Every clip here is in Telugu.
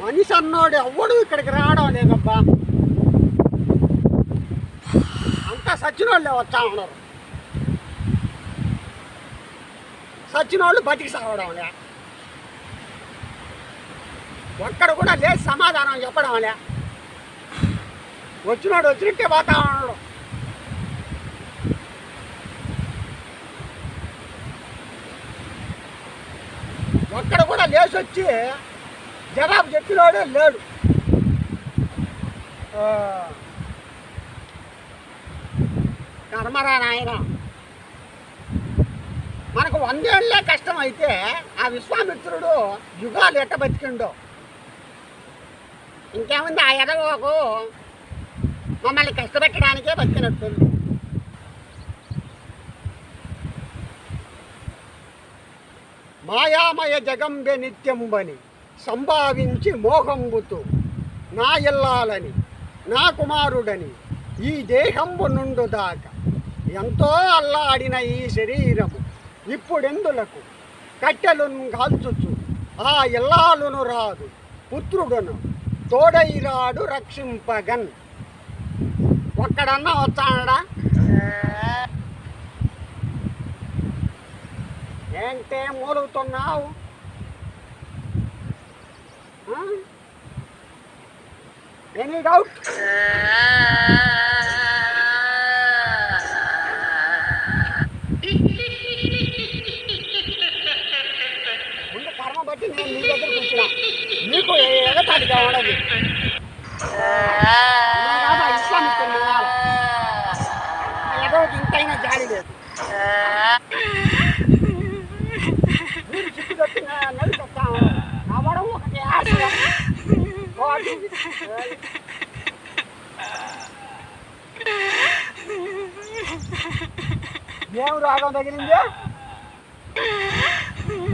మనిషి అన్నోడు ఎవ్వడు ఇక్కడికి రావడం లేదబ్బా అంతా సచ్చినోళ్ళే వచ్చా ఉన్నారు. సచ్చినోళ్ళు బతికి సావడం లే. ఒక్కడ కూడా లేదు సమాధానం చెప్పడం లే. వచ్చినాడు వచ్చినట్టే పోతా ఉన్నాడు ఒక్కడ కూడా లేచి వచ్చి జవాబు చెప్పినోడే లేడు. కర్మరా నాయన. మనకు వందేళ్ళే కష్టం అయితే ఆ విశ్వామిత్రుడు యుగాలు ఎట్ట బతికిండో? ఇంకేముంది ఆ ఎదగోకు మమ్మల్ని కష్టపెట్టడానికే బతికినట్టుంది. మాయామయ జగంబె నిత్యంబని సంభావించి మోహంబుతూ నా ఇల్లాలని నా కుమారుడని ఈ దేహంబు నుండు దాకా. ఎంతో అల్లాడిన ఈ శరీరము ఇప్పుడెందులకు? కట్టెలను కాల్చుచు ఆ ఇల్లాలును రాదు పుత్రుడును. తోడైరాడు రక్షింపగన్. ఒక్కడన్నా వచ్చాడా? ఏంటే మూలుగుతున్నావు? ఎనీ డౌట్ ముందు కర్మ బట్టి నేను నీ దగ్గర కూర్చున్నా నీకు ఎగతాడిగా ఉండదు ఇస్లామిక్ ఏదో ఇంతైనా జాలి లేదు. ఏం రోగం తగిలింది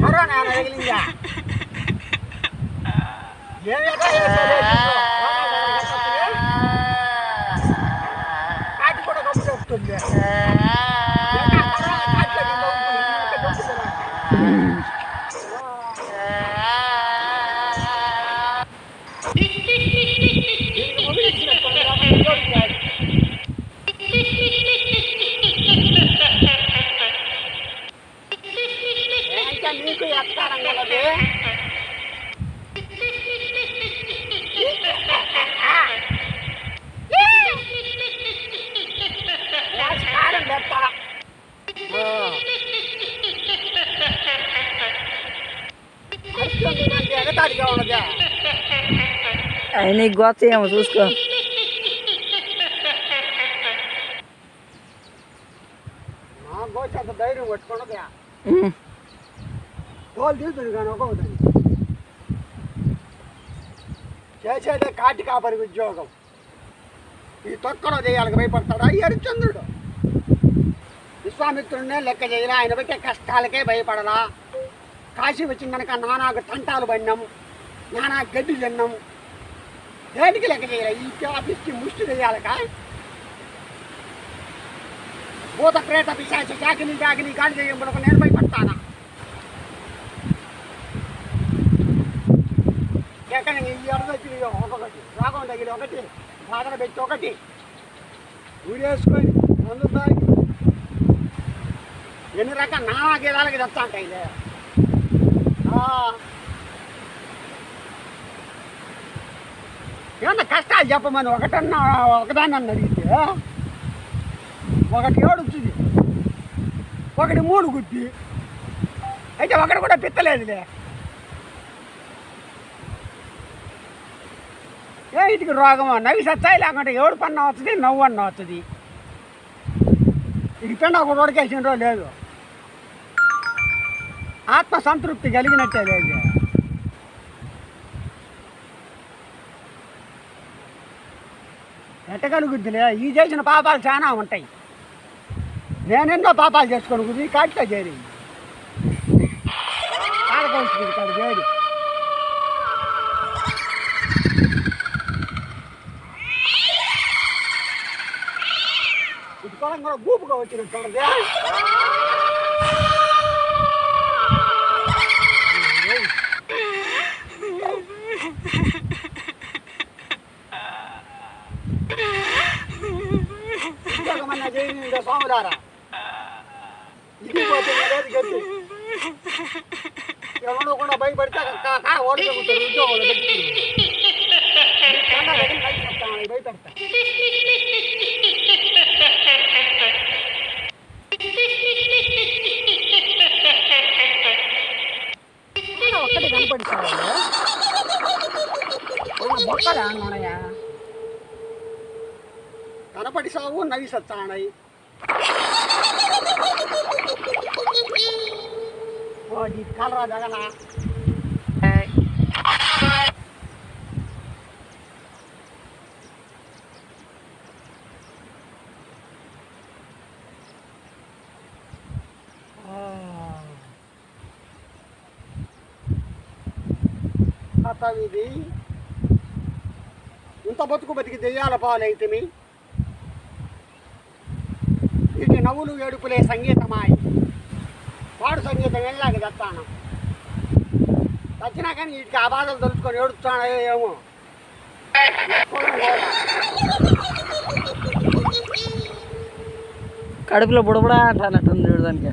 కరోనా తగిలిందా ఏం ఎట్లా చేశారు? రోగాలు తగలకపోతే? కాటి కూడా గొప్ప చెప్తుంది తోలు తీస్తుంది కానీ ఒక్కొక్కటి చేసేదే కాటి కాపరి ఉద్యోగం ఈ తొక్కలో చేయాలని భయపడతాడా ఈ హరిశ్చంద్రుడు విశ్వామిత్రుడినే లెక్క చేయలే ఆయన పెట్టే కష్టాలకే భయపడలా కాశీ వచ్చిన కనుక నానాకు తంటాలు పడినాం నానా గడ్డి తిన్నాం. దేనికి లెక్క చేయాలి? ఈ ఆఫీస్కి ముష్టి చేయాలక? భూత ప్రేత పిశాచ చాకిని చాకిని గాలి చేయంబులకు నేను భయపడతానా? ఎక్కడ ఈ ఎడదొచ్చి ఒకటి రాగం తగిలి ఒకటి బాధన పెట్టి ఒకటి. ఊరేసుకొని ముందు ఎన్ని రకాల నానా గీదాలకి తెస్తా ఉంటాయి ఏమన్నా కష్టాలు చెప్పమని ఒకటన్నా ఒకదాన్ని అన్న అడిగితే ఒకటి ఏడుచుది ఒకటి మూడు గుద్ది. అయితే ఒకటి కూడా పిత్తలేదులే. ఏ ఇటుకి రోగం నవ్వి సత్తాయి లేకుంటే ఏడు పన్న వస్తుంది నవ్వు అన్న వస్తుంది. ఇది పెండ ఒక ఉడకేసిన రోజు లేదు. ఆత్మ సంతృప్తి కలిగినట్టే లేదు ఎట్టగలుగుద్దిలే ఈ చేసిన పాపాలు చాలా ఉంటాయి. నేనెన్నో పాపాలు చేసుకొని కుదిరి కాటిలో చేరి. కాడకొస్తుంది కాదు చేరి. ఇది కూడా மாமனாரா இது பார்த்து ఎవరో కూడా భయపడితే ఓడిపోతారు ఉద్యోగంలో భయపెడతా ఒక్కటి కనపడుతుంది మొక్కడా అన్నయ్య కనపడి సాగు నవి సత్తానయ్య కలరా జగన ఇది ఇంత బతుకు బతికి దెయ్యాల పాలైతిమి మీ. నవ్వులు ఏడుపులే సంగీతమాయి. పాడు సంగీతం వెళ్ళాక తెస్తాను వచ్చినా కానీ వీటికి ఆ బాధలు తలుచుకొని ఏడుస్తానో ఏమో. కడుపులో బుడబుడా అంటానట్టుంది దానికి.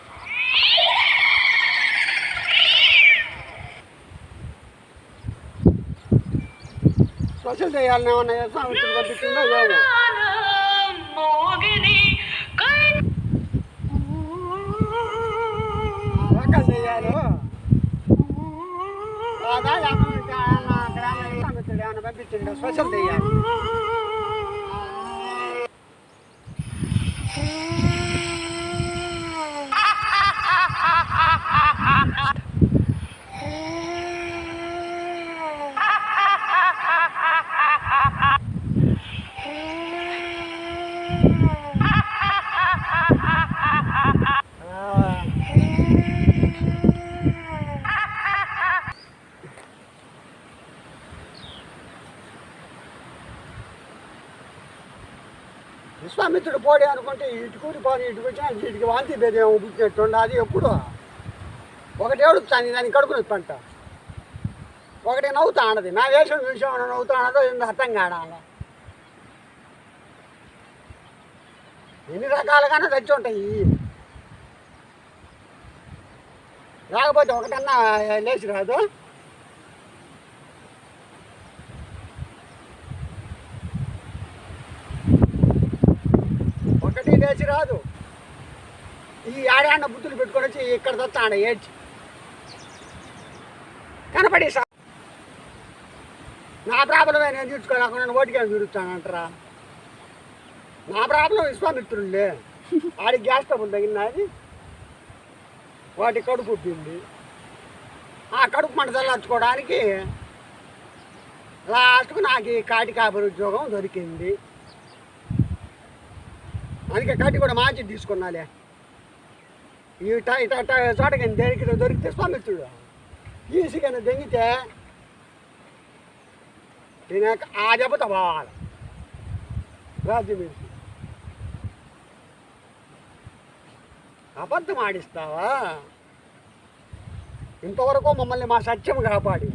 అయితే మంచి ఉద్యోగం దొరికింది పో స్పెషల్ చేయాలని ఏమన్నా చేస్తాం ఇప్పుడు పంపించిందో ఏమో రకాలు చేయాలి అదా ఏమన్నా గ్రామ ఏమన్నా పంపించిండో స్పెషల్ చేయాలి విశ్వామిత్రుడు పోడే అనుకుంటే ఇటు కూరి ఇటు వచ్చినా వీటికి వాంతి భేదం పుట్టినట్టు ఉండాలి ఎప్పుడు? ఒకటి ఏడుస్తాను దాన్ని కడుపునొప్పి పంట ఒకటి నవ్వుతా అన్నది నా వేషం విషయం నవ్వుతా అన్నదో ఎందుకు అర్థం కాడాల ఎన్ని రకాలుగానే తెచ్చి ఉంటాయి. లేకపోతే ఒకటన్నా లేచి రాదు ఒకటి లేచి రాదు. ఈ ఆడాన్న బుద్ధులు పెట్టుకొని వచ్చి ఇక్కడ తెస్తాడు ఏడ్చి. కనపడి సార్ నా ప్రాబ్లమే నేను తీర్చుకోలేకుండా నేను ఓటికే తిరుగుతానంటారా. నా ప్రాబ్లం విశ్వామిత్రులే ఆడి గ్యాస్ ట్రబుల్ తగిలినది వాటి కడుపు పుట్టింది ఆ కడుపు మంట చల్లార్చుకోవడానికి లాస్ట్కు నాకు ఈ కాటి కాపరి ఉద్యోగం దొరికింది. అందుకే కట్టి కూడా మార్చి తీసుకున్నాలే. ఈ ఇట ఇట దేనికి దొరికితే స్వామిత్రుడు ఈసుకైనా దెంగితే నేను ఆ దెబ్బతో పోవాలి. రాజ్యం మీద. అబద్ధం ఆడిస్తావా? ఇంతవరకు మమ్మల్ని మా సత్యం కాపాడి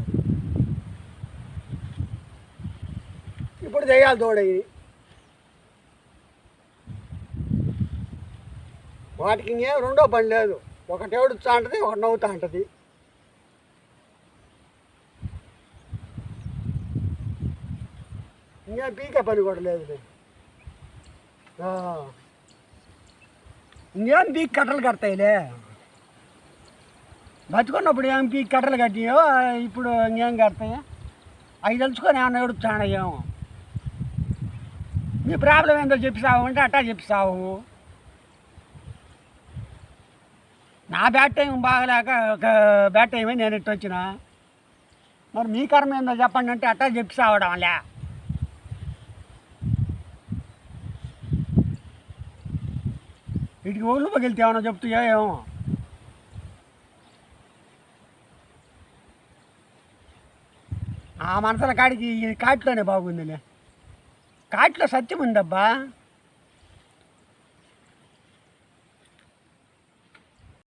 ఇప్పుడు దెయ్యాలు తోడయ్యి వాటికి ఇంకేం రెండో పని లేదు. ఒకటి ఏడుస్తా ఉంటుంది ఒకటి నవ్వుతా ఉంటుంది ఇంకేం పీకే పని కూడా లేదు ఇంకేం పీక్ కట్టలు కడతాయిలే? బతుకున్నప్పుడు ఏం పీక్ కట్టలు కట్టాయో ఇప్పుడు ఇంకేం కడతాయి? అవి తెలుసుకొని ఏమన్నా ఏడుస్తాను నీ ప్రాబ్లం ఏందో చెప్పి సావు అంటే అట్టా చెప్పి సావు నా బ్యాట్ టైం బాగలేక ఒక బ్యాట్ టైమే నేను ఇట్టు వచ్చిన. మరి మీ కర్మ ఏందో చెప్పండి అంటే అట్టా చెప్పి సావడంలే వీటికి ఒళ్ళు పగిలితే ఏమన్నా చెప్తాయో ఏమో. ఆ మనసుల కాడికి ఈ కాటిలోనే బాగుందిలే. కాటిలో సత్యం ఉందబ్బా.